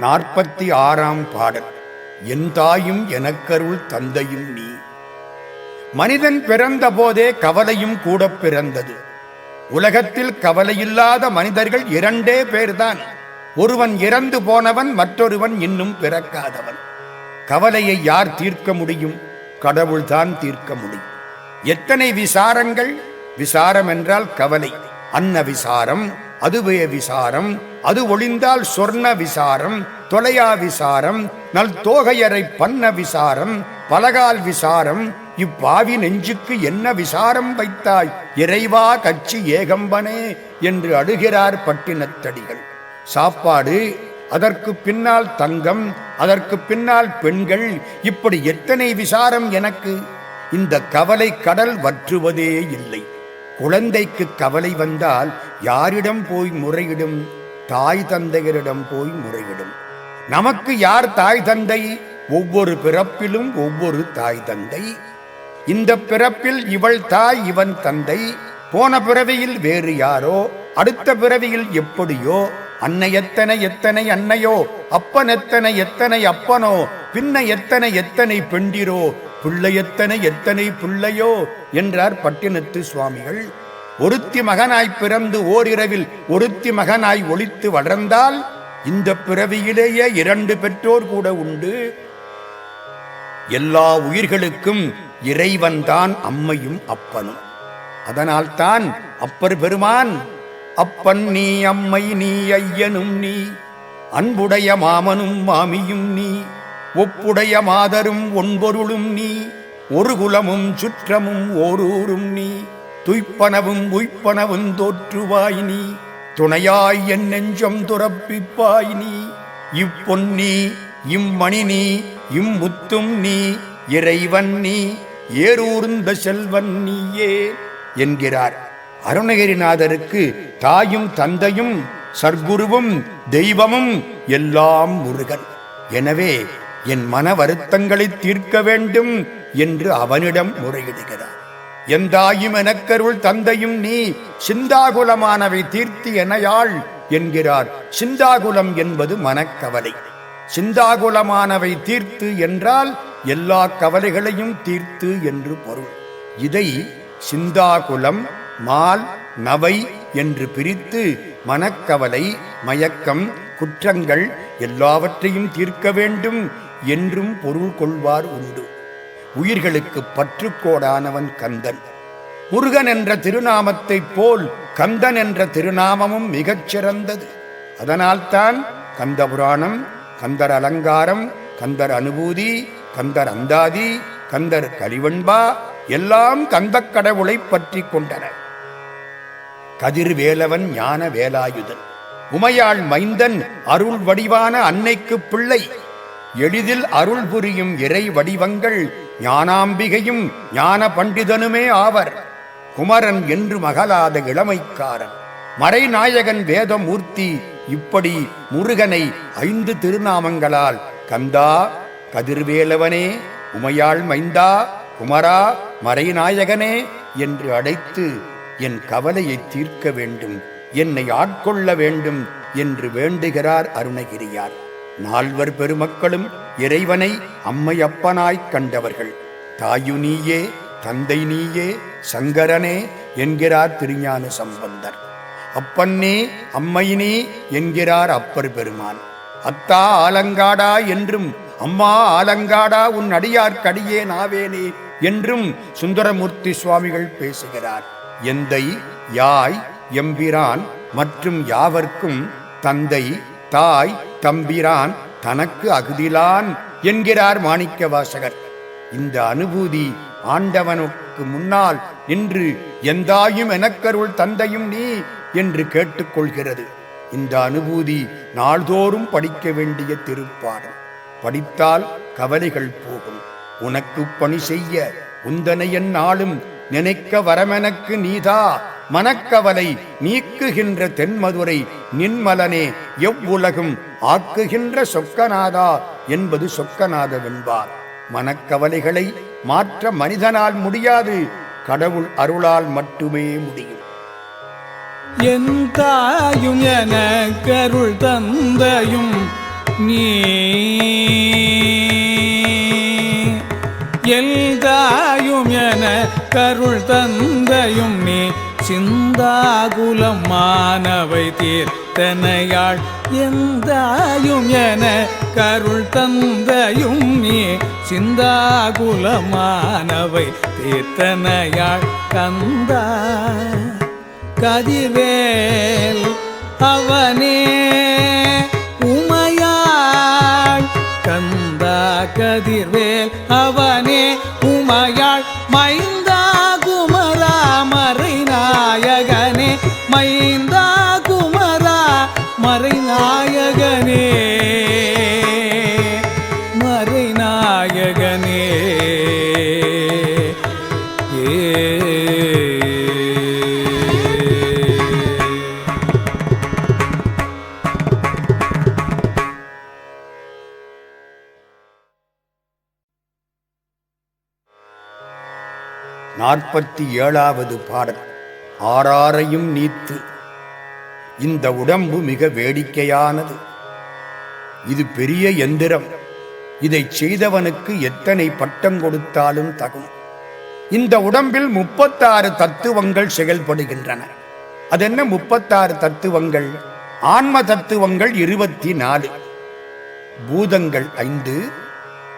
நாற்பத்தி ஆறாம் பாடல். என் தாயும் எனக்கருள் தந்தையும் நீ. மனிதன் பிறந்த போதே கவலையும் கூட பிறந்தது. உலகத்தில் கவலையில்லாத மனிதர்கள் இரண்டே பேர்தான். ஒருவன் இறந்து போனவன் மற்றொருவன் இன்னும் பிறக்காதவன். கவலையை யார் தீர்க்க முடியும்? கடவுள்தான் தீர்க்க முடியும். எத்தனை விசாரங்கள்? விசாரம் என்றால் கவலை. அன்ன விசாரம் அதுவே விசாரம் அது ஒளிந்தால் சொர்ண விசாரம் தொலையா விசாரம் நல் தோகையரை பண்ண விசாரம் பலகால் விசாரம் இப்பாவி நெஞ்சுக்கு என்ன விசாரம் வைத்தாய்? இறைவா கட்சி ஏகம்பனே என்று அழுகிறார் பட்டினத்தடிகள். சாப்பாடு அதற்கு பின்னால் தங்கம் அதற்கு பின்னால் பெண்கள் இப்படி எத்தனை விசாரம் எனக்கு? இந்த கவலை கடல் வற்றுவதே இல்லை. குழந்தைக்கு கவலை வந்தால் யாரிடம் போய் முறையிடும்? தாய் தந்தையரிடம் போய் முறையிடும். நமக்கு யார் தாய் தந்தை? ஒவ்வொரு பிறப்பிலும் ஒவ்வொரு தாய் தந்தை. இந்த பிறப்பில் இவள் தாய் இவன் தந்தை. போன பிறவியில் வேறு யாரோ? அடுத்த பிறவியில் எப்படியோ? அன்னை எத்தனை எத்தனை அன்னையோ? அப்பன் எத்தனை எத்தனை அப்பனோ? பின்ன எத்தனை எத்தனை பெண்டிரோ? பிள்ளை எத்தனை எத்தனை பிள்ளையோ? என்றார் பட்டினத்து சுவாமிகள். ஒருத்தி மகனாய் பிறந்து ஓரிரவில் ஒருத்தி மகனாய் ஒளித்து வளர்ந்தால் இந்த பிறவியிலேயே இரண்டு பெற்றோர் கூட உண்டு. எல்லா உயிர்களுக்கும் இறைவன்தான் அம்மையும் அப்பனும். அதனால்தான் அப்பர் பெருமான் அப்பன் நீ அம்மை நீ ஐயனும் நீ அன்புடைய மாமனும் மாமியும் நீ ஒப்புடைய மாதரும் ஒன்பொருளும் நீ ஒரு குலமும் சுற்றமும் ஓரூரும் நீ துய்ப்பனவும் உய்ப்பனவும் தோற்றுவாய் நீ. துணையாய் என் நெஞ்சம் துறப்பிப்பாய் நீ. இப்பொன்னி இம்மணி நீ இம்முத்தும் நீ இறைவன் நீ ஏரூர்ந்த செல்வன் நீயே என்கிறார். அருணகிரிநாதருக்கு தாயும் தந்தையும் சர்க்குருவும் தெய்வமும் எல்லாம் முருகன். எனவே என் மன வருத்தங்களை தீர்க்க வேண்டும் என்று அவனிடம் முறையிடுகிறார். எந்தாயும் எனக்கருள் தந்தையும் நீ சிந்தாகுலமானவை தீர்த்தி எனையாள் என்கிறார். சிந்தாகுலம் என்பது மனக்கவலை. சிந்தாகுலமானவை தீர்த்து என்றால் எல்லா கவலைகளையும் தீர்த்து என்று பொருள். இதை சிந்தாகுலம் மால் நவை என்று பிரித்து மனக்கவலை மயக்கம் குற்றங்கள் எல்லாவற்றையும் தீர்க்க வேண்டும் என்றும் பொருள் கொள்வார் உண்டு. உயிர்களுக்கு பற்றுக்கோடானவன் கந்தன். முருகன் என்ற திருநாமத்தைப் போல் கந்தன் என்ற திருநாமமும் மிகச் சிறந்தது. அதனால்தான் கந்த புராணம் கந்தர் அலங்காரம் கந்தர் அனுபூதி கந்தர் அந்தாதி கந்தர் கலிவண்பா எல்லாம் கந்தக் கடவுளை பற்றி கொண்டன. கதிர்வேலவன் ஞான வேலாயுதன். உமையாள் மைந்தன் அருள் வடிவான அன்னைக்கு பிள்ளை. எளிதில் அருள் புரியும் இறை வடிவங்கள் ஞானாம்பிகையும் ஞான பண்டிதனுமே ஆவர். குமரன் என்று மகளாத இளமைக்காரன். மறைநாயகன் வேதமூர்த்தி இப்படி முருகனை ஐந்து திருநாமங்களால் கந்தா கதிர்வேலவனே உமையாள் மைந்தா குமரா மறைநாயகனே என்று அழைத்து என் கவலையை தீர்க்க வேண்டும் என்னை ஆட்கொள்ள வேண்டும் என்று வேண்டுகிறார் அருணகிரியார். நால்வர் பெருமக்களும் இறைவனை அம்மை அப்பனாய்க் கண்டவர்கள். தாயு நீயே தந்தை நீயே சங்கரனே என்கிறார் திருஞான சம்பந்தர். அப்பன்னே அம்மையினே என்கிறார் அப்பர் பெருமான். அத்தா ஆலங்காடா என்றும் அம்மா ஆலங்காடா உன் அடியார்க்கடியே நாவேனே என்றும் சுந்தரமூர்த்தி சுவாமிகள் பேசுகிறார். எந்தை யாய் எம்பிரான் மற்றும் யாவர்க்கும் தந்தை தாய் தம்பிரான் தனக்கு அகுதிலான் என்கிறார் மாணிக்க வாசகர் இந்த அனுபூதி ஆண்டவனுக்கு முன்னால் இன்று எந்தாயும் எனக்கருள் தந்தையும் நீ என்று கேட்டுக்கொள்கிறது. இந்த அனுபூதி நாள்தோறும் படிக்க வேண்டிய திருப்பாடல். படித்தால் கவலைகள் போகும். உனக்கு பணி செய்ய உந்தனையன் நாளும் நினைக்க வரமெனக்கு நீதா. மனக்கவலை நீக்குகின்ற தென்மதுரை நின்மலனே எவ்வுலகும் ஆக்குகின்ற சொக்கநாதா என்பது சொக்கநாத வெண்பார் மனக்கவலைகளை மாற்ற மனிதனால் முடியாது கடவுள் அருளால் மட்டுமே முடியும். என் தாயும் கருள் தந்தையும் நீ. எல்தாயும் என கருள் தந்தையும் நீ. சிந்தாகுலம் மாணவை தீர்த்தனையாள் எந்தாயும் என கருள் தந்தையும் நீ. சிந்தாகுலமானவை தீர்த்தனையாள் கந்தா. கதிவேல் அவனே உமையாள். கந்தா கதிர்வேல் அவனே உமையாள். மைந்த மைந்தா குமரா மறைநாயகனே. மறைநாயகனே. நாற்பத்தி ஏழாவது பாடல். ஆறாரையும் நீத்து. இந்த உடம்பு மிக வேடிக்கையானது. இது பெரிய எந்திரம். இதை செய்தவனுக்கு எத்தனை பட்டம் கொடுத்தாலும் தகும். இந்த உடம்பில் முப்பத்தாறு தத்துவங்கள் செயல்படுகின்றன. அதென்ன முப்பத்தாறு தத்துவங்கள்? ஆன்ம தத்துவங்கள் இருபத்தி நாலு பூதங்கள் ஐந்து.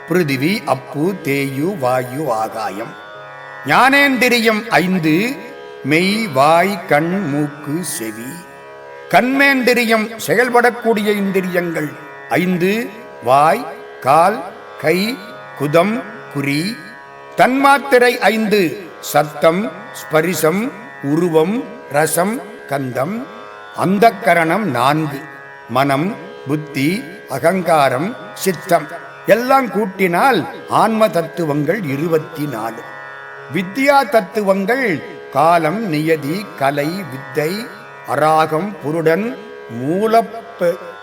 பிருதிவி அப்பு தேயு வாயு ஆகாயம். ஞானேந்திரியம் ஐந்து. மெய் வாய் கண் மூக்கு செவி. கண்மேந்திரியம் செயல்படக்கூடிய இந்திரியங்கள் ஐந்து வாய் கால் கை குதம் குறி. தன்மாத்திரை ஐந்து சத்தம் ஸ்பரிசம் உருவம் ரசம் கந்தம். அந்த கரணம் நான்கு மனம் புத்தி அகங்காரம் சித்தம். எல்லாம் கூட்டினால் ஆன்ம தத்துவங்கள் இருபத்தி நாலு. வித்யா தத்துவங்கள் காலம் நியதி கலை வித்தை அராகம் புருடன் மூல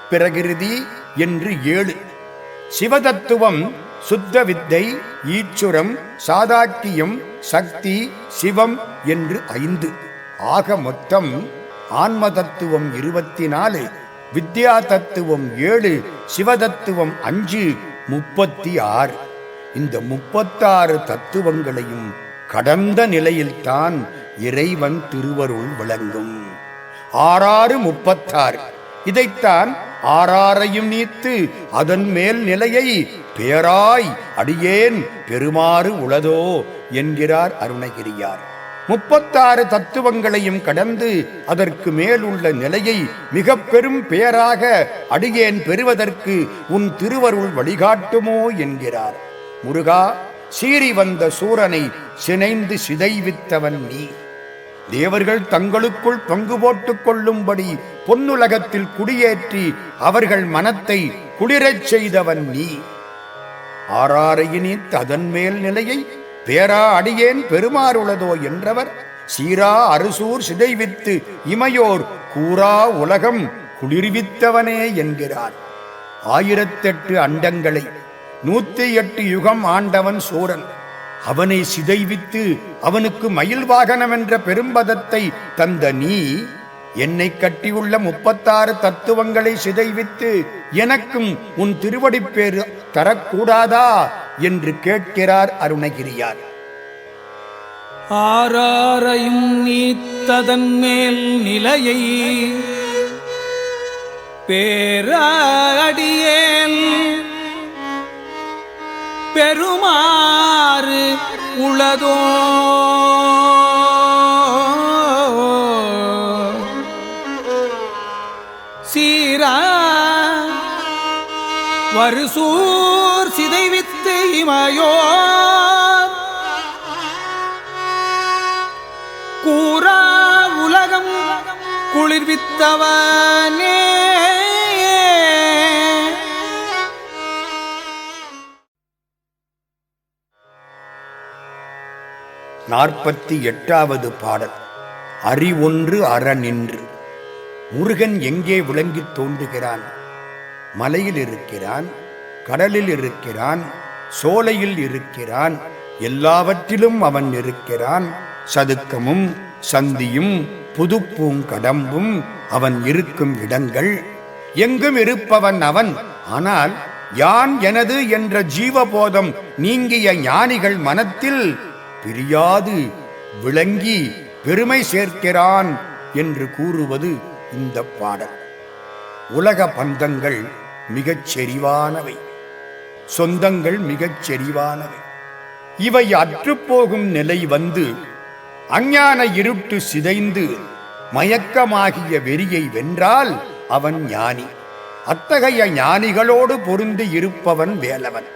பிரகிருதி என்று ஏழு. சிவதத்துவம் சுத்த வித்தை ஈச்சுரம் சாதாக்கியம் சக்தி சிவம் என்று ஐந்து. ஆக மொத்தம் ஆன்ம தத்துவம் இருபத்தி நாலு வித்யா தத்துவம் ஏழு சிவதத்துவம் அஞ்சு முப்பத்தி ஆறு. இந்த முப்பத்தாறு தத்துவங்களையும் கடந்த நிலையில்தான் இறைவன் திருவருள் விளங்கும். ஆறாறு முப்பத்தாறு. இதைத்தான் ஆறாரையும் நீத்து அதன் மேல் நிலையை பேராய் அடியேன் பெருமாறு உளதோ என்கிறார் அருணகிரியார். முப்பத்தாறு தத்துவங்களையும் கடந்து அதற்கு மேல் உள்ள நிலையை மிக பெரும் பேராக அடியேன் பெறுவதற்கு உன் திருவருள் வழிகாட்டுமோ என்கிறார். முருகா சீறி வந்த சூரனை சினைந்து சிதைவித்தவன் நீ தேவர்கள் தங்களுக்குள் பங்கு போட்டுக் கொள்ளும்படி பொன்னுலகத்தில் குடியேற்றி அவர்கள் மனத்தை குளிரச் செய்தவன் நீ ஆறாரையினி அதன் மேல் நிலையை பேரா அடியேன் பெருமாறுளதோ என்றவர் சீரா அரசூர் சிதைவித்து இமையோர் கூறா உலகம் குளிர்வித்தவனே என்கிறார். ஆயிரத்தெட்டு அண்டங்களை நூத்தி எட்டு யுகம் ஆண்டவன் சூரன் அவனை சிதைவித்து அவனுக்கு மயில் வாகனம் என்ற பெரும்பதத்தை தந்த நீ என்னை கட்டியுள்ள முப்பத்தாறு தத்துவங்களை சிதைவித்து எனக்கும் உன் திருவடிப்பேறு தரக்கூடாதா என்று கேட்கிறார் அருணகிரியார். ஆறாரையும் நீத்ததன் மேல் நிலையை பேராடியேன் பெருமாறு உளதோ? சீரா வருசூர் சிதைவித்து இமையோ கூறா உலகம் குளிர்வித்தவனே. நாற்பத்தி எட்டாவது பாடல். அறி ஒன்று அற நின்று முருகன் எங்கே விளங்கித் தோன்றுகிறான்? மலையில் இருக்கிறான் கடலில் இருக்கிறான் சோலையில் இருக்கிறான் எல்லாவற்றிலும் அவன் இருக்கிறான். சதுக்கமும் சந்தியும் புதுப்பூங்கடம்பும் அவன் இருக்கும் இடங்கள். எங்கும் இருப்பவன் அவன். ஆனால் யான் எனது என்ற ஜீவபோதம் நீங்கிய ஞானிகள் மனத்தில் பிரியாது விளங்கி பெருமை சேர்க்கிறான் என்று கூறுவது இந்த பாடல். உலக பந்தங்கள் மிகச் செறிவானவை. சொந்தங்கள் மிகச் செறிவானவை. இவை அற்றுப்போகும் நிலை வந்து அஞ்ஞான இருட்டு சிதைந்து மயக்கமாகிய வெறியை வென்றால் அவன் ஞானி. அத்தகைய ஞானிகளோடு பொருந்து இருப்பவன் வேலவன்.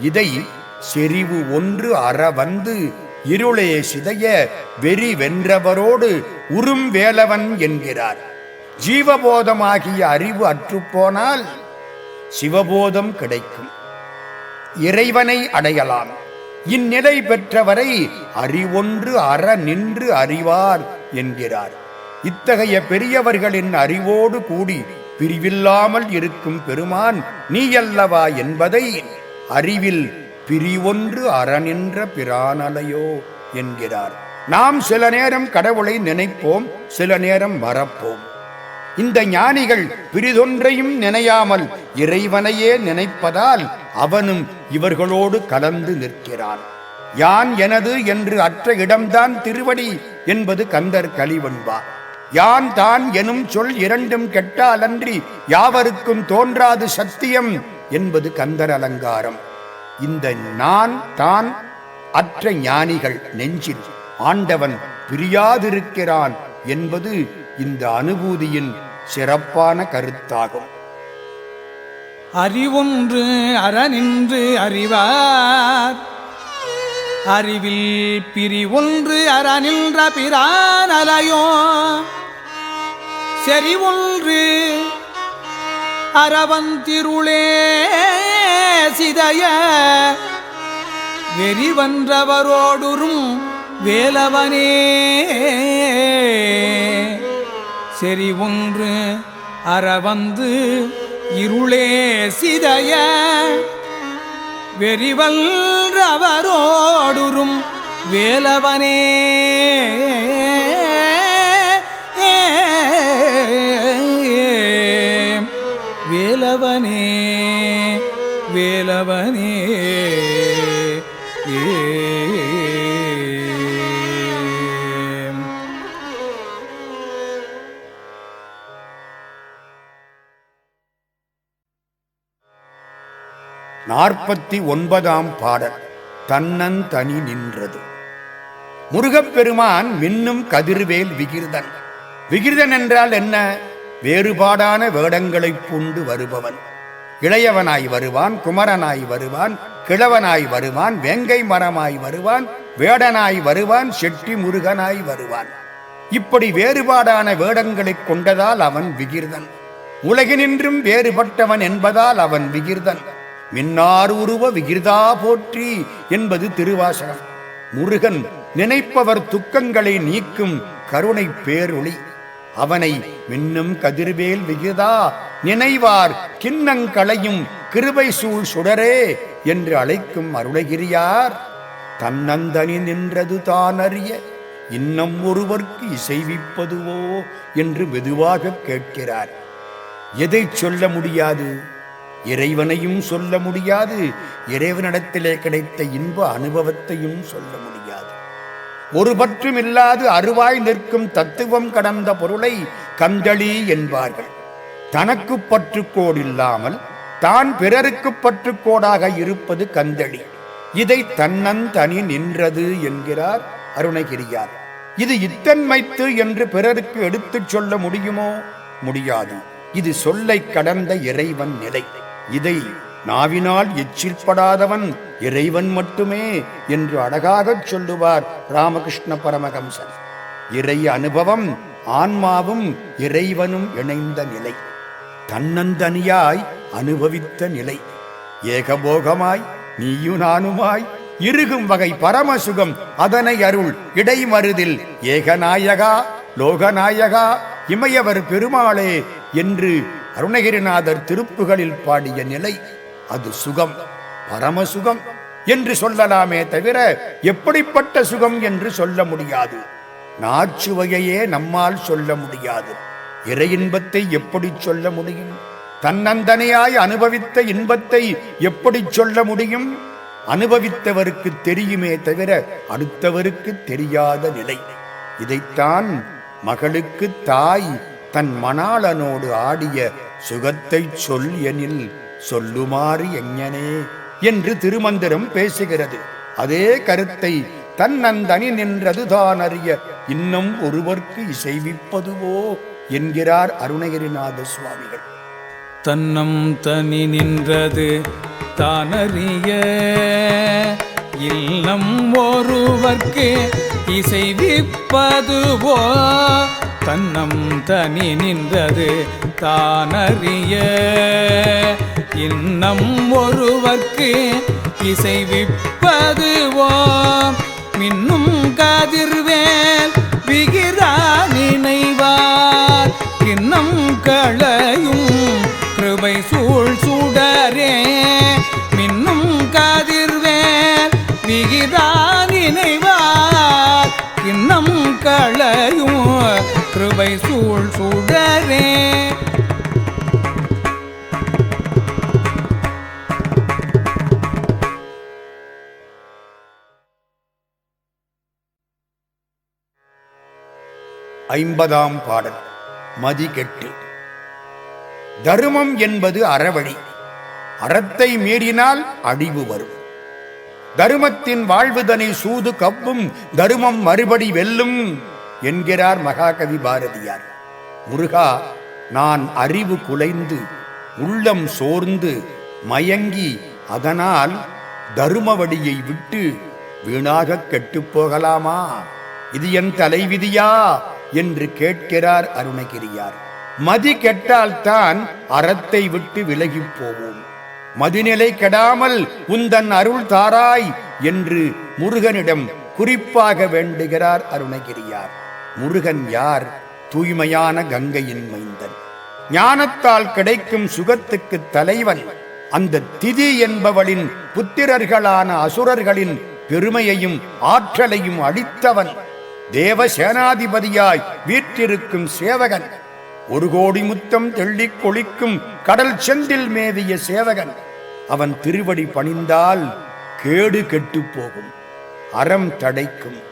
இதை செறிவு ஒன்று அற வந்து இருளே சிதைய வெறி வென்றவரோடு உறும் வேலவன் என்கிறார். ஜீவபோதமாகிய அறிவு அற்றுப்போனால் சிவபோதம் கிடைக்கும். இறைவனை அடையலாம். இந்நிலை பெற்றவரை அறிவொன்று அற நின்று அறிவார் என்கிறார். இத்தகைய பெரியவர்களின் அறிவோடு கூடி பிரிவில்லாமல் இருக்கும் பெருமான் நீயல்லவா என்பதை அறிவில் பிரிவொன்று அறநின்ற பிரானலையோ என்கிறார். நாம் சில நேரம் கடவுளை நினைப்போம் சில நேரம் மறப்போம். இந்த ஞானிகள் பிரிதொன்றையும் நினையாமல் இறைவனையே நினைப்பதால் அவனும் இவர்களோடு கலந்து நிற்கிறான். யான் எனது என்று அற்ற இடம்தான் திருவடி என்பது கந்தர் கலிவன்பா யான் தான் எனும் சொல் இரண்டும் கெட்டாலன்றி யாவருக்கும் தோன்றாது சத்தியம் என்பது கந்தர் அலங்காரம். இந்த நான் தான் அற்ற ஞானிகள் நெஞ்சில் ஆண்டவன் பிரியாதிருக்கிறான் என்பது இந்த அனுபூதியின் சிறப்பான கருத்தாகும். அறிவொன்று அறநின்று அறிவார். அறிவில் பிரிவொன்று அறநின்ற பிரானலையோ. செறிவொன்று அறவந்திருளே சிதைய வெறிவன்றவரோடுறும் வேலவனே. செறி ஒன்று அறவந்து இருளே சிதைய வெறிவல்றவரோடுறும் வேலவனே. வேலவனே நாற்பத்தி ஒன்பதாம் பாடல் தன்னந்தனி நின்றது. முருகப்பெருமான் மின்னும் கதிர்வேல் விகிர்தன். விகிர்தன் என்றால் என்ன? வேறுபாடான வேடங்களைப் பூண்டு வருபவன். இளையவனாய் வருவான் குமரனாய் வருவான் கிழவனாய் வருவான் வெங்கை மரமாய் வருவான் வேடனாய் வருவான் செட்டி முருகனாய் வருவான். இப்படி வேறுபாடான வேடங்களைக் கொண்டதால் அவன் விகிர்தன். உலகினின்றும் வேறுபட்டவன் என்பதால் அவன் விகிர்தன். மின்னார் உருவ விகிர்தா போற்றி என்பது திருவாசகம். முருகன் நினைப்பவர் துக்கங்களை நீக்கும் கருணை பேரொளி. அவனை மின்னும் கதிர்வேல் விகிதா? நினைவார் கிண்ணங்களையும் கிருபை சூழ் சுடரே என்று அழைக்கும் அருளகிரியார். தன்னந்தனி நின்றது தானறிய இன்னம் ஒருவர்க்கு இசைவிப்பதுவோ என்று மெதுவாக கேட்கிறார். எதை சொல்ல முடியாது? இறைவனையும் சொல்ல முடியாது. இறைவனிடத்திலே கிடைத்த இன்ப அனுபவத்தையும் சொல்ல முடியாது. ஒரு பற்றும் இல்லாது அருவாய் நிற்கும் தத்துவம் கடந்த பொருளை கந்தளி என்பார்கள். தனக்கு பற்றுக்கோடு இல்லாமல் தான் பிறருக்கு பற்றுக்கோடாக இருப்பது கந்தளி. இதை தன்னந்தனி நின்றது என்கிறார் அருணகிரியார். இது இத்தன்மைத்து என்று பிறருக்கு எடுத்துச் சொல்ல முடியுமோ? முடியாது. இது சொல்லை கடந்த இறைவன் நிலை. இதை நாவினால் எச்சில்படாதவன் இறைவன் மட்டுமே என்று அழகாகச் சொல்லுவார் ராமகிருஷ்ண பரமஹம்சர். இறை அனுபவம் ஆன்மாவும் இறைவனும் இணைந்த நிலை. தன்னந்தனியாய் அனுபவித்த நிலை. ஏகபோகமாய் நீயும் நானுமாய் இருகும் வகை பரமசுகம் அதனை அருள் இடைமருதில் ஏகநாயகா லோகநாயகா இமையவர் பெருமாளே என்று அருணகிரிநாதர் திருப்புகளில் பாடிய நிலை. அது சுகம் பரமசுகம் என்று சொல்லலாமே தவிர எப்படிப்பட்ட சுகம் என்று சொல்ல முடியாது. நாச்சுவையே நம்மால் சொல்ல முடியாது. இறை இன்பத்தை எப்படி சொல்ல முடியும்? தன்னந்தனையாய் அனுபவித்த இன்பத்தை எப்படி சொல்ல முடியும்? அனுபவித்தவருக்கு தெரியுமே தவிர அடுத்தவருக்கு தெரியாத நிலை. இதைத்தான் மகளுக்கு தாய் தன் மணாளனோடு ஆடிய சுகத்தை சொல் எனில் சொல்லுமாறு எஞ்ஞனே என்று திருமந்திரம் பேசுகிறது. அதே கருத்தை தன்னந்தனி நின்றதுதான் அறிய இன்னும் ஒருவர்க்கு இசைவிப்பதுவோ என்கிறார் அருணகிரிநாத சுவாமிகள். தன்னம் தனி நின்றது தானறிய இல்லம் ஒருவர்க்கு இசைவிப்பதுவோ தன்னம் தனி நின்றது தானறிய. இன்னம் ஒருவர்க்கு இசைவிப்பதுவோம் மின்னும் கதிர்வேல் விகிரா நினைவார். கிண்ணம் களையும் கிருபை சூழ் சுடரே. மின்னும் கதிர்வேல் விகிரா நினைவார். களையும் கிருபை சூழ் சுடரே. ஐம்பதாம் பாடல் மதிகெட்டு. தருமம் என்பது அறவழி அறத்தை மீறினால் அழிவு வரும். தருமத்தின் வாழ்வுதனை சூது கவ்வும் தருமம் மறுபடி வெல்லும் என்கிறார் மகாகவி பாரதியார். முருகா நான் அறிவு குலைந்து உள்ளம் சோர்ந்து மயங்கி அதனால் தரும வழியை விட்டு வீணாக கெட்டுப்போகலாமா இது என் தலைவிதியா? என்று கேட்கிறார் அருணகிரியார். மதி கெட்டால்தான் அறத்தை விட்டு விலகிப் போவோம். மதிநிலை கெடாமல் உந்தன் அருள் தாராய் என்று முருகனிடம் குறிப்பாக வேண்டுகிறார் அருணகிரியார். முருகன் யார்? தூய்மையான கங்கையின் மைந்தன். ஞானத்தால் கிடைக்கும் சுகத்துக்கு தலைவன். அந்த திதி என்பவளின் புத்திரர்களான அசுரர்களின் பெருமையையும் ஆற்றலையும் அளித்தவன். தேவ சேனாதிபதியாய் வீற்றிருக்கும் சேவகன். ஒரு கோடி முத்தம் தெள்ளிக் கொளிக்கும் கடல் செந்தில் மேவிய சேவகன். அவன் திருவடி பணிந்தால் கேடு கெட்டுப் போகும். அறம் தடைக்கும்.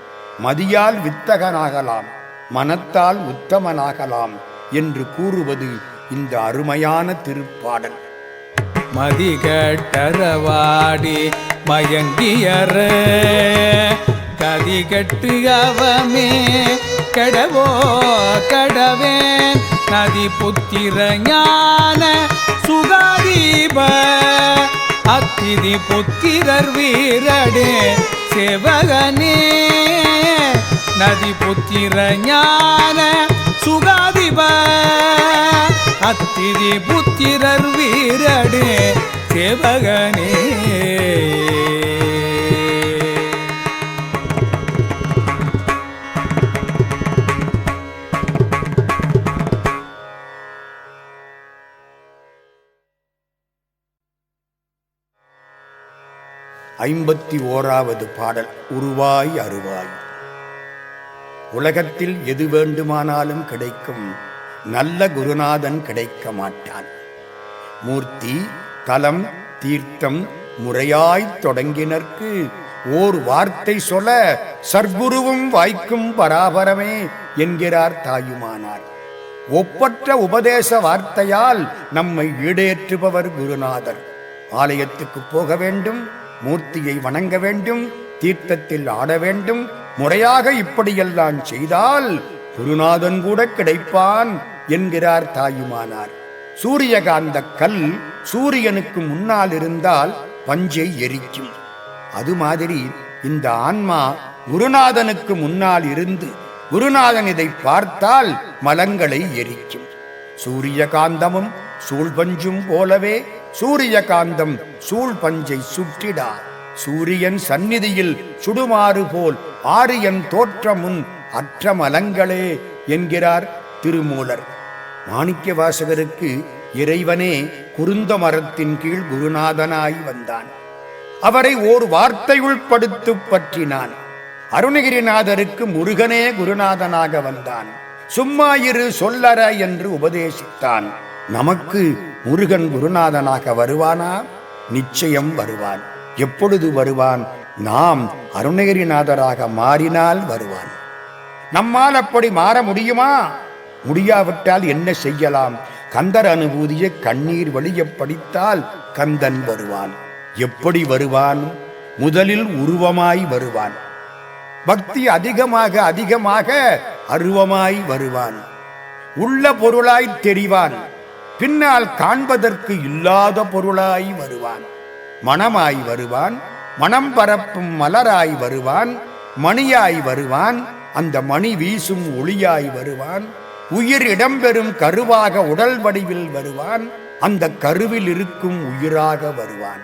மதியால் வித்தகனாகலாம். மனத்தால் உத்தமனாகலாம் என்று கூறுவது இந்த அருமையான திருப்பாடல். மதிகட்டரவாடி மயங்கியற கதிகட்டு அவமே கடவோ கடவேன். நதி புத்திர ஞான சுகாதீப. அத்திதி புத்திரர் வீரடே செவகனே. நதி புத்திர ஞான சுகாதிப. அத்திதி புத்திரர் வீரடே சேவகனே. ஐம்பத்தி ஓராவது பாடல் உருவாய் அருவாய் உலகத்தில் எது வேண்டுமானாலும் கிடைக்கும் நல்ல குருநாதன் கிடைக்க மாட்டான். மூர்த்தி தலம் தீர்த்தம் முறையாய்த் தொடங்கினர்க்கு ஓர் வார்த்தை சொல்ல சர்க்குருவும் வாய்க்கும் பராபரமே என்கிறார் தாயுமானார். ஒப்பற்ற உபதேச வார்த்தையால் நம்மை ஈடேற்றுபவர் குருநாதர். ஆலயத்துக்கு போக வேண்டும் மூர்த்தியை வணங்க வேண்டும் தீர்த்தத்தில் ஆட வேண்டும். முறையாக இப்படியெல்லாம் செய்தால் குருநாதன் கூட கிடைப்பான் என்கிறார் தாயுமானார். சூரியகாந்த கல் சூரியனுக்கு முன்னால் இருந்தால் பஞ்சை எரிக்கும். அது மாதிரி இந்த ஆன்மா குருநாதனுக்கு முன்னால் இருந்து குருநாதன் இதை பார்த்தால் மலங்களை எரிக்கும். சூரியகாந்தமும் சூழ்பஞ்சும் போலவே சூரிய காந்தம் சூழ்பஞ்சை சுற்றிடா. சூரியன் சந்நிதியில் சுடுமாறு போல் ஆரியன் தோற்றமுன் அற்ற மலங்களே என்கிறார் திருமூலர். மாணிக்க வாசகருக்கு இறைவனே குருந்த மரத்தின் கீழ் குருநாதனாய் வந்தான். அவரை ஓர் வார்த்தை உள்படுத்து பற்றினான். அருணகிரிநாதருக்கு முருகனே குருநாதனாக வந்தான். சும்மா இரு சொல்லற என்று உபதேசித்தான். நமக்கு முருகன் குருநாதனாக வருவானா? நிச்சயம் வருவான். எப்பொழுது வருவான்? நாம் அருணகிரிநாதராக மாறினால் வருவான். நம்மால் அப்படி மாற முடியுமா? முடியாவிட்டால் என்ன செய்யலாம்? கந்தர் அனுபூதிய கண்ணீர் வழிய படித்தால் கந்தன் வருவான். எப்படி வருவான்? முதலில் உருவமாய் வருவான். பக்தி அதிகமாக அதிகமாக அருவமாய் வருவான். உள்ள பொருளாய் தெரிவான். பின்னால் காண்பதற்கு இல்லாத பொருளாய் வருவான். மணமாய் வருவான் மனம் பரப்பும் மலராய் வருவான் மணியாய் வருவான் அந்த மணி வீசும் ஒளியாய் வருவான் உயிர் இடம்பெறும் கருவாக உடல் வடிவில் வருவான் அந்த கருவில் இருக்கும் உயிராக வருவான்.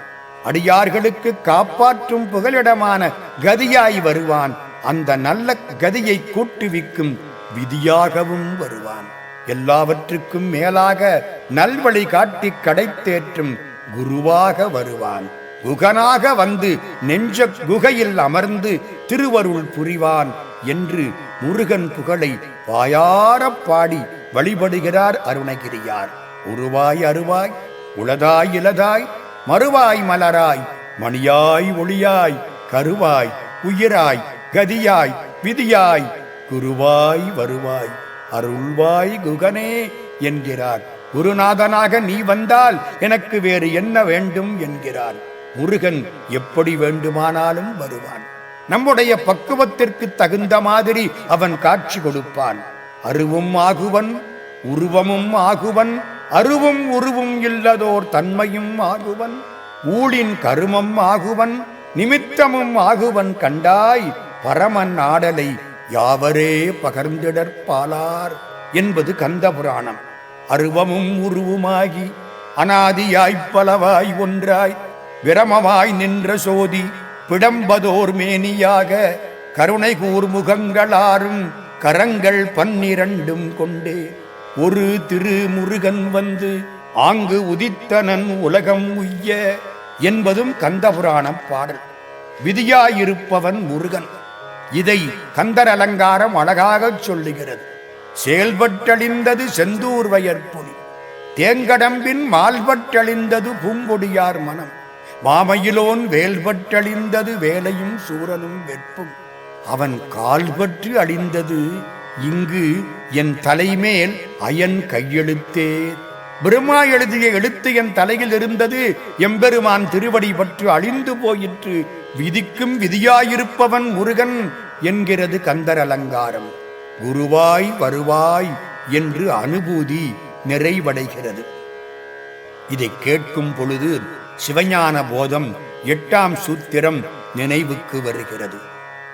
அடியார்களுக்கு காப்பாற்றும் புகலிடமான கதியாய் வருவான் அந்த நல்ல கதியை கூட்டுவிக்கும் விதியாகவும் வருவான். எல்லாவற்றுக்கும் மேலாக நல்வழி காட்டி கடைத்தேற்றும் குருவாக வருவான். குகனாக வந்து நெஞ்ச குகையில் அமர்ந்து திருவருள் புரிவான் என்று முருகன் புகழை வாயாரப் பாடி வழிபடுகிறார் அருணகிரியார். உருவாய் அருவாய் உளதாய் இலதாய் மறுவாய் மலராய் மணியாய் ஒளியாய் கருவாய் உயிராய் கதியாய் விதியாய் குருவாய் வருவாய். அருள்வாய் குகனே என்கிறார். குருநாதனாக நீ வந்தால் எனக்கு வேறு என்ன வேண்டும் என்கிறார். முருகன் எப்படி வேண்டுமானாலும் வருவான். நம்முடைய பக்குவத்திற்கு தகுந்த மாதிரி அவன் காட்சி கொடுப்பான். அருவும் ஆகுவன் உருவமும் ஆகுவன் அருவும் உருவும் இல்லதோர் தன்மையும் ஆகுவன் ஊழின் கருமம் ஆகுவன் நிமித்தமும் ஆகுவன் கண்டாய் பரமன் ஆடலை யாவரே பகர்ந்திடற்பாலார் என்பது கந்த புராணம். அருவமும் உருவுமாகி அனாதியாய்ப் பலவாய் ஒன்றாய் விரமமாய் நின்ற சோதி பிடம்பதோர் மேனியாக கருணை கூர்முகங்களாரும் கரங்கள் பன்னிரண்டும் கொண்டே. ஒரு திரு முருகன் வந்து ஆங்கு உதித்தனன் உலகம் உய்ய என்பதும் கந்தபுராணம் பாடல். விதியாயிருப்பவன் முருகன். இதை கந்தர் அலங்காரம் அழகாகச் சொல்லுகிறது. செயல்பட்டழிந்தது செந்தூர் வயற்புலி தேங்கடம்பின் மால்பட்டழிந்தது பூங்கொடியார் மனம். மாமையிலோன் வேல்பட்டழிந்தது வேலையும் சூரனும் வெப்பும் அவன் கால்பற்று அழிந்தது இங்கு என் தலைமேல் அயன் கையெழுத்தேன் பிரம்மா எழுதிய எழுத்து என் தலையில் இருந்தது. எம்பெருமான் திருவடி பற்று அழிந்து போயிற்று. விதிக்கும் விதியாயிருப்பவன் முருகன் என்கிறது கந்தர் அலங்காரம் குருவாய் வருவாய் என்று அனுபூதி நிறைவடைகிறது. இதை கேட்கும் பொழுது சிவஞான போதம் எட்டாம் சூத்திரம் நினைவுக்கு வருகிறது.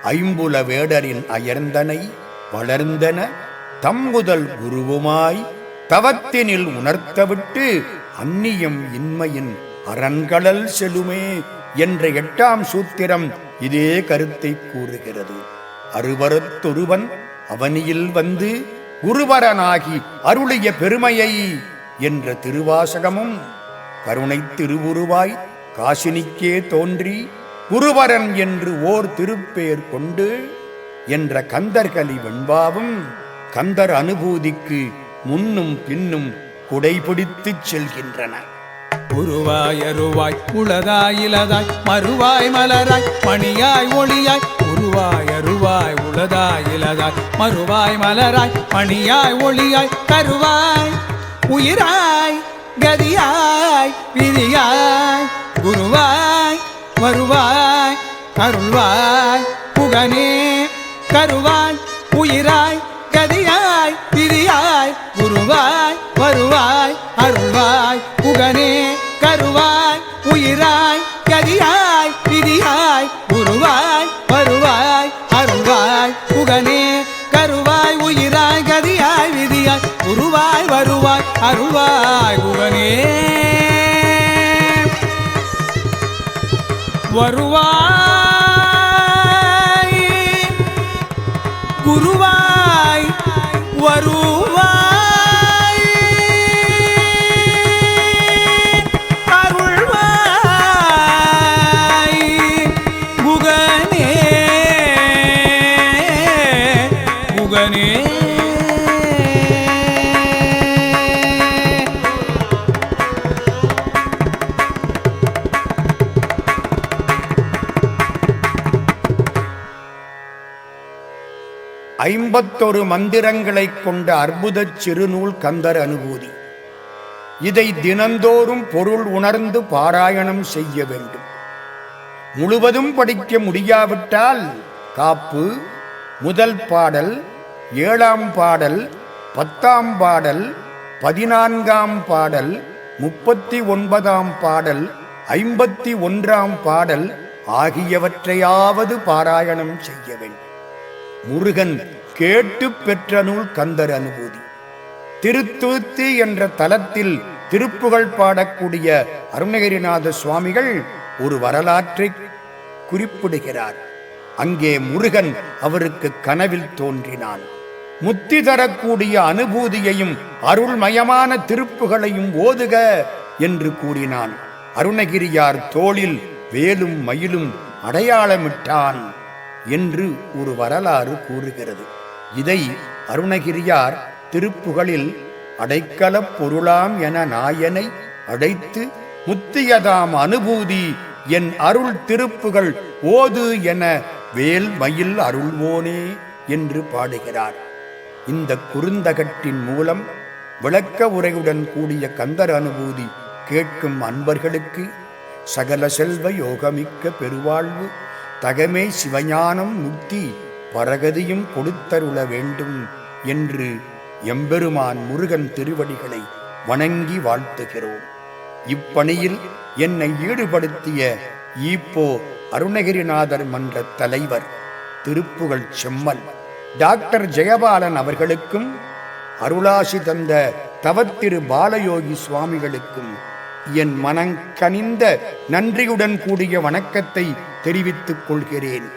ஐம்புல வேடரின் அயர்ந்தனை வளர்ந்தன. தம்முதல் குருவுமாய் தவத்தினில் உணர்த்தவிட்டு அந்நியம் இன்மையின் அரண்களல் செலுமே என்ற எட்டாம் சூத்திரம் இதே கருத்தை கூறுகிறது. அருவரத்தொருவன் அவனியில் வந்து குருவரனாகி அருளிய பெருமையை என்ற திருவாசகமும் கருணை திருவுருவாய் காசினிக்கே தோன்றி குருவரன் என்று ஓர் திருப்பேர் கொண்டு என்ற கந்தர்களி வெண்பாவும் கந்தர் அனுபூதிக்கு முன்னும் பின்னும் குடைபிடித்துச் செல்கின்றன. உருவாய் அருவாய் உளதாய் இலதாய் மறுவாய் மலராய் பணியாய் ஒளியாய் உருவாய் அருவாய் உளதாய் இலதாய் மறுவாய் மலராய் பணியாய் ஒளியாய் கருவாய் உயிராய் கதியாய் விதியாய் குருவாய் வருவாய் கருள்வாய் புகனே கருவாய் உயிராய் கதியாய் விதியாய் குருவாய் வருவாய் அருள்வாய். புகனே கருவாய் உயிராய் கதியாய் விதியாய். குருவாய் வருவாய் அருள்வாய். புகனே கருவாய் உயிராய் கதியாய் விதியாய். குருவாய் வருவாய் அருள்வாய். புகனே. வருவாய் முப்பத்தொரு மந்திரங்களைக் கொண்ட அற்புதச் சிறுநூல் கந்தர் அனுபூதி. இதை தினந்தோறும் பொருள் உணர்ந்து பாராயணம் செய்ய வேண்டும். முழுவதும் படிக்க முடியாவிட்டால் காப்பு முதல் பாடல் ஏழாம் பாடல் பத்தாம் பாடல் பதினான்காம் பாடல் முப்பத்தி ஒன்பதாம் பாடல் ஐம்பத்தி ஒன்றாம் பாடல் ஆகியவற்றையாவது பாராயணம் செய்ய வேண்டும். முருகன் கேட்டு பெற்ற நூல் கந்தர் அனுபூதி. திருத்துருத்தி என்ற தலத்தில் திருப்புகழ் பாடக்கூடிய அருணகிரிநாத சுவாமிகள் ஒரு வரலாற்றை குறிப்பிடுகிறார். அங்கே முருகன் அவருக்கு கனவில் தோன்றினான். முத்தி தரக்கூடிய அனுபூதியையும் அருள்மயமான திருப்புகளையும் ஓதுக என்று கூறினான். அருணகிரியார் தோளில் வேலும் மயிலும் அடையாளமிட்டான் என்று ஒரு வரலாறு கூறுகிறது. இதை அருணகிரியார் திருப்புகளில் அடைக்கலப் பொருளாம் என நாயனை அடைத்து முத்தியதாம் அனுபூதி என் அருள் திருப்புகள் ஓது என வேல் மயில் அருள்வோனே என்று பாடுகிறார். இந்த குறுந்தகட்டின் மூலம் விளக்க உரையுடன் கூடிய கந்தர் அனுபூதி கேட்கும் அன்பர்களுக்கு சகல செல்வ யோகமிக்க பெருவாழ்வு தகமே சிவஞானம் முக்தி பரகதியும் கொடுத்தருள வேண்டும் என்று எம்பெருமான் முருகன் திருவடிகளை வணங்கி வாழ்த்துகிறோம். இப்பணியில் என்னை ஈடுபடுத்திய ஈப்போ அருணகிரிநாதர் மன்ற தலைவர் திருப்புகழ் செம்மல் டாக்டர் ஜெயபாலன் அவர்களுக்கும் அருளாசி தந்த தவத்திரு பாலயோகி சுவாமிகளுக்கும் என் மனங்கனிந்த நன்றியுடன் கூடிய வணக்கத்தை தெரிவித்துக் கொள்கிறேன்.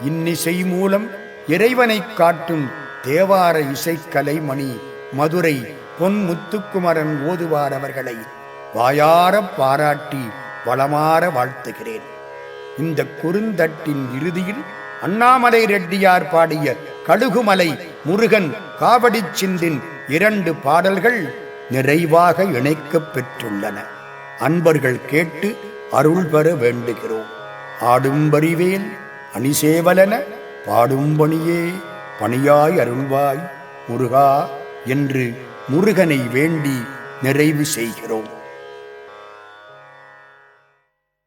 இன்னிசை மூலம் இறைவனைக் காட்டும் தேவார இசைக்கலை மணி மதுரை பொன் முத்துக்குமரன் ஓதுவார் அவர்களை வாயார பாராட்டி வளமாற வாழ்த்துகிறேன். இந்த குறுந்தட்டின் இறுதியில் அண்ணாமலை ரெட்டியார் பாடிய கழுகுமலை முருகன் காவடி சிந்தின் இரண்டு பாடல்கள் நிறைவாக இணைக்கப் பெற்றுள்ளன. அன்பர்கள் கேட்டு அருள் பெற வேண்டுகிறோம். ஆடும்பரிவேல் அணிசேவலன பாடும்பணியே பணியாய் அருள்வாய் முருகா என்று முருகனை வேண்டி நிறைவு செய்கிறோம்.